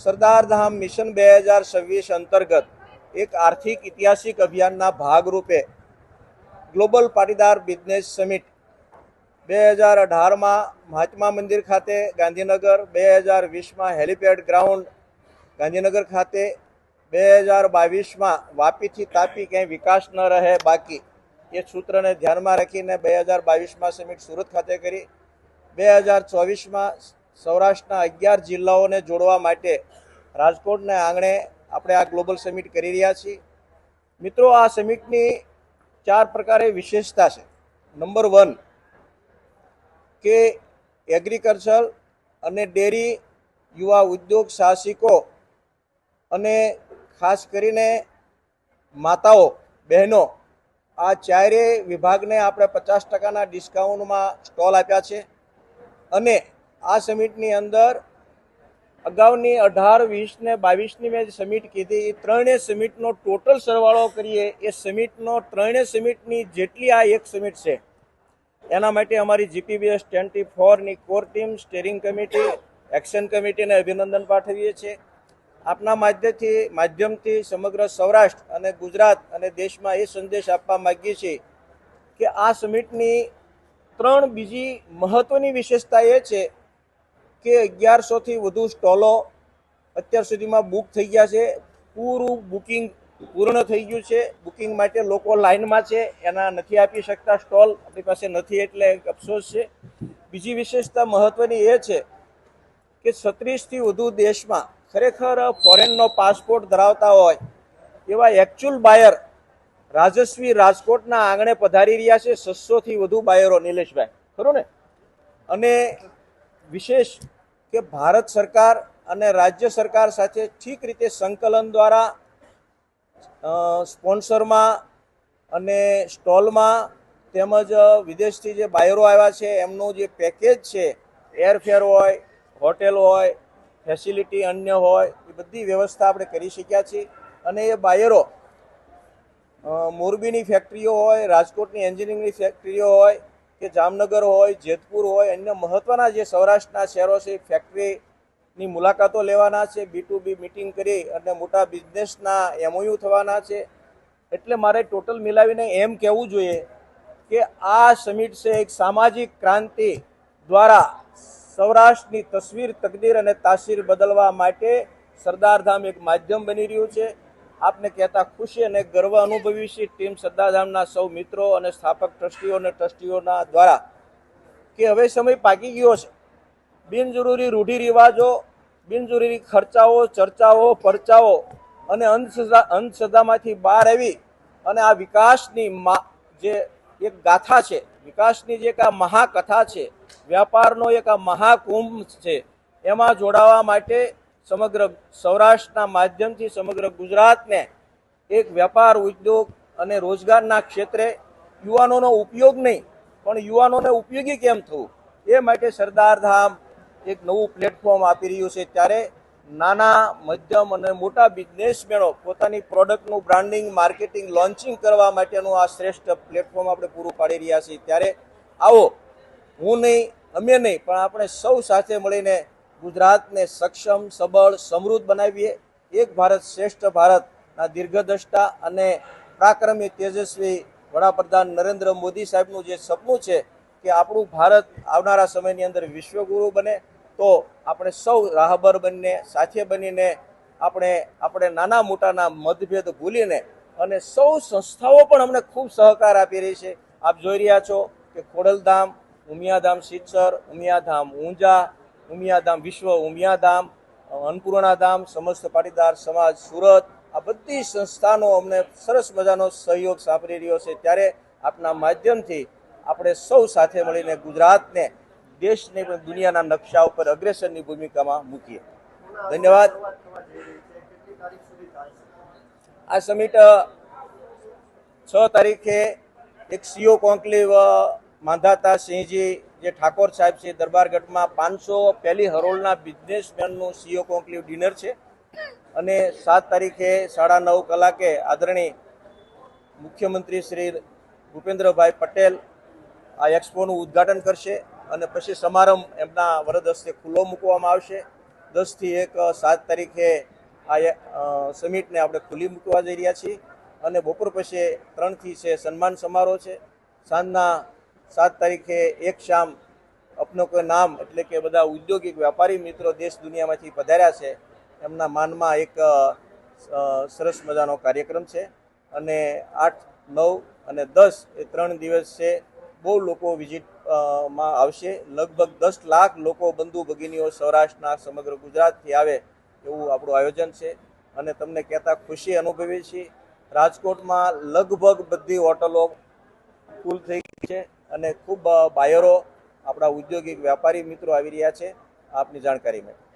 સરદાર ધામ mission બે હજાર છવ્વીસ અંતર્ગત એક આર્થિક ઐતિહાસિક અભિયાનના ભાગરૂપે ગ્લોબલ પાટીદાર બિઝનેસ સમિટ બે હજાર અઢારમાં મહાત્મા મંદિર ખાતે ગાંધીનગર, બે હજાર વીસમાં હેલિપેડ ગ્રાઉન્ડ, ગાંધીનગર ખાતે બે હજાર બાવીસમાં વાપીથી તાપી ક્યાંય વિકાસ ન રહે બાકી એ સૂત્રને ધ્યાનમાં રાખીને બે હજાર બાવીસમાં સમિટ સુરત ખાતે કરી. બે હજાર ચોવીસમાં સૌરાષ્ટ્રના અગિયાર જિલ્લાઓને જોડવા માટે રાજકોટને આંગણે આપણે આ ગ્લોબલ સમિટ કરી રહ્યા છીએ. મિત્રો, આ સમિટની ચાર પ્રકારે વિશેષતા છે. નંબર વન, કે એગ્રીકલ્ચર અને ડેરી, યુવા ઉદ્યોગ, સાહસિકો અને ખાસ કરીને માતાઓ, બહેનો, આ ચારે વિભાગને આપણે પચાસ ટકાના ડિસ્કાઉન્ટમાં સ્ટોલ આપ્યા છે. અને આ સમિટની અંદર અગાઉની અઢાર, વીસ ને બાવીસની મેં સમિટ કીધી, એ ત્રણેય સમિટનો ટોટલ સરવાળો કરીએ, એ સમિટનો ત્રણેય સમિટની જેટલી આ એક સમિટ છે, એના માટે અમારી GPBS twenty ફોરની core team, steering committee, action કમિટીને અભિનંદન પાઠવીએ છીએ. આપના માધ્યમથી માધ્યમથી સમગ્ર સૌરાષ્ટ્ર અને ગુજરાત અને દેશમાં એ સંદેશ આપવા માગીએ છીએ કે આ સમિટની ત્રણ બીજી મહત્વની વિશેષતા એ છે કે અગિયારસોથી વધુ સ્ટોલો અત્યાર સુધીમાં બુક થઈ ગયા છે. પૂરું બુકિંગ પૂર્ણ થઈ ગયું છે. બુકિંગ માટે લોકો લાઇનમાં છે. એના નથી આપી શકતા સ્ટોલ. આપણી પાસે નથી એટલે એક અફસોસ છે. બીજી વિશેષતા મહત્વની એ છે કે છત્રીસથી વધુ દેશમાં ખરેખર ફોરેનનો પાસપોર્ટ ધરાવતા હોય એવા એકચ્યુઅલ બાયર રાજસ્વી રાજકોટના આંગણે પધારી રહ્યા છે. છસોથી વધુ બાયરો નિલેશભાઈ. ખરું ને? અને વિશેષ કે ભારત સરકાર અને રાજ્ય સરકાર સાથે ઠીક રીતે સંકલન દ્વારા સ્પોન્સરમાં અને સ્ટોલમાં તેમજ વિદેશથી જે બાયરો આવ્યા છે, એમનું જે પેકેજ છે, એરફેર હોય, હોટેલ હોય, ફેસિલિટી અન્ય હોય, એ બધી વ્યવસ્થા આપણે કરી શક્યા છીએ. અને એ બાયરો મોરબીની ફેક્ટરીઓ હોય, રાજકોટની એન્જિનિયરિંગની ફેક્ટરીઓ હોય કે જામનગર હોય, જેતપુર હોય, અન્ય મહત્ત્વના જે સૌરાષ્ટ્રના શહેરો છે ફેક્ટરીની મુલાકાતો લેવાના છે બી ટુ બી મિટિંગ કરી અને મોટા બિઝનેસના એમઓયુ થવાના છે. એટલે મારે ટોટલ મિલાવીને એમ કહેવું જોઈએ કે આ સમિટ છે એક સામાજિક ક્રાંતિ દ્વારા સૌરાષ્ટ્રની તસવીર, તકદીર અને તાસીર બદલવા માટે સરદારધામ એક માધ્યમ બની રહ્યું છે. આપને કહેતા ખુશી અને ગર્વ અનુભવી છે. ટીમ સદ્દાધામના સૌ મિત્રો અને સ્થાપક ટ્રસ્ટીઓ અને ટ્રસ્ટીઓના દ્વારા કે હવે સમય પાકી ગયો છે. બિનજરૂરી રૂઢિરિવાજો, બિનજરૂરી ખર્ચાઓ, ચર્ચાઓ, પરચાઓ અને અંધશ્રદ્ધા અંધશ્રદ્ધામાંથી બહાર આવી અને આ વિકાસની મા, જે એક ગાથા છે, વિકાસની જે એક આ મહાકથા છે, વ્યાપારનો એક આ મહાકુંભ છે, એમાં જોડાવા માટે સમગ્ર સૌરાષ્ટ્રના માધ્યમથી સમગ્ર ગુજરાતને એક વેપાર, ઉદ્યોગ અને રોજગારના ક્ષેત્રે યુવાનોનો ઉપયોગ નહીં, પણ યુવાનોને ઉપયોગી કેમ થવું? એ માટે સરદારધામ એક નવું પ્લેટફોર્મ આપી રહ્યું છે. ત્યારે નાના, મધ્યમ અને મોટા બિઝનેસમેનો પોતાની પ્રોડક્ટનું બ્રાન્ડિંગ માર્કેટિંગ લોન્ચિંગ કરવા માટેનું આ શ્રેષ્ઠ પ્લેટફોર્મ આપણે પૂરું પાડી રહ્યા છીએ. ત્યારે આવો, હું નહીં, અમે નહીં, પણ આપણે સૌ સાથે મળીને ગુજરાતને સક્ષમ, સબળ, સમૃદ્ધ બનાવીએ. એક ભારત શ્રેષ્ઠ ભારતના દીર્ઘદ્રષ્ટા અને પરાક્રમી તેજસ્વી વડાપ્રધાન નરેન્દ્ર મોદી સાહેબનું જે સપનું છે કે આપણું ભારત આવનારા સમયની અંદર વિશ્વગુરુ બને, તો આપણે સૌ રાહબર બનીને સાથે બનીને, આપણે આપણે નાના મોટાના મતભેદ ભૂલીને અને સૌ સંસ્થાઓ પણ અમને ખૂબ સહકાર આપી રહી છે. આપ જોઈ રહ્યા છો કે ખોડલધામ, ઉમિયાધામ સિત્સર, ઉમિયાધામ ઊંઝા ઉમિયાધામ વિશ્વ ઉમિયાધામ, અન્નપૂર્ણાધામ, સમસ્ત પાટીદાર સમાજ, સુરત, આ બધી સંસ્થાનો અમને સરસ મજાનો સહયોગ સાંપડી રહ્યો છે. ત્યારે આપના માધ્યમથી આપણે સૌ સાથે મળીને ગુજરાતને, દેશને પણ દુનિયાના નકશા ઉપર અગ્રેસરની ભૂમિકામાં મૂકીએ. ધન્યવાદ. આ સમિટ છ તારીખે એક સીઓ કોન્કલેવ માંધાતા સિંહજી જે ઠાકોર સાહેબ છે, દરબારગઢમાં પાંચસો પહેલી હરોળના બિઝનેસમેનનું સીઓ કોન્કલેવ ડિનર છે. અને સાત તારીખે સાડા નવ કલાકે આદરણીય મુખ્યમંત્રી શ્રી ભૂપેન્દ્રભાઈ પટેલ આ એક્સપોનું ઉદ્ઘાટન કરશે અને પછી સમારંભ એમના વરદ હસ્તે ખુલ્લો મૂકવામાં આવશે. દસથી એક સાત તારીખે આ સમિટને આપણે ખુલ્લી મૂકવા જઈ રહ્યા છીએ. અને બપોર પછી ત્રણથી છે, સન્માન સમારોહ છે. સાંજના સાત તારીખે એક શામ અપનો કોઈ નામ એટલે કે બધા ઉદ્યોગિક વ્યાપારી મિત્રો દેશ દુનિયામાંથી પધાર્યા છે. એમના માનમાં એક સરસ મજાનો કાર્યક્રમ છે. અને આઠ, નવ અને દસ એ ત્રણ દિવસ છે બહુ લોકો વિઝિટમાં આવશે. લગભગ દસ લાખ લોકો બંધુ ભગીનીઓ સૌરાષ્ટ્રના સમગ્ર ગુજરાતથી આવે એવું આપણું આયોજન છે. અને તમને કહેતા ખુશી અનુભવીએ છીએ. રાજકોટમાં લગભગ બધી હોટલો ફૂલ થઈ ગઈ છે. અને ખૂબ બાયરો આપણા ઉદ્યોગિક વ્યાપારી મિત્રો આવી રહ્યા છે. આપની જાણકારી માટે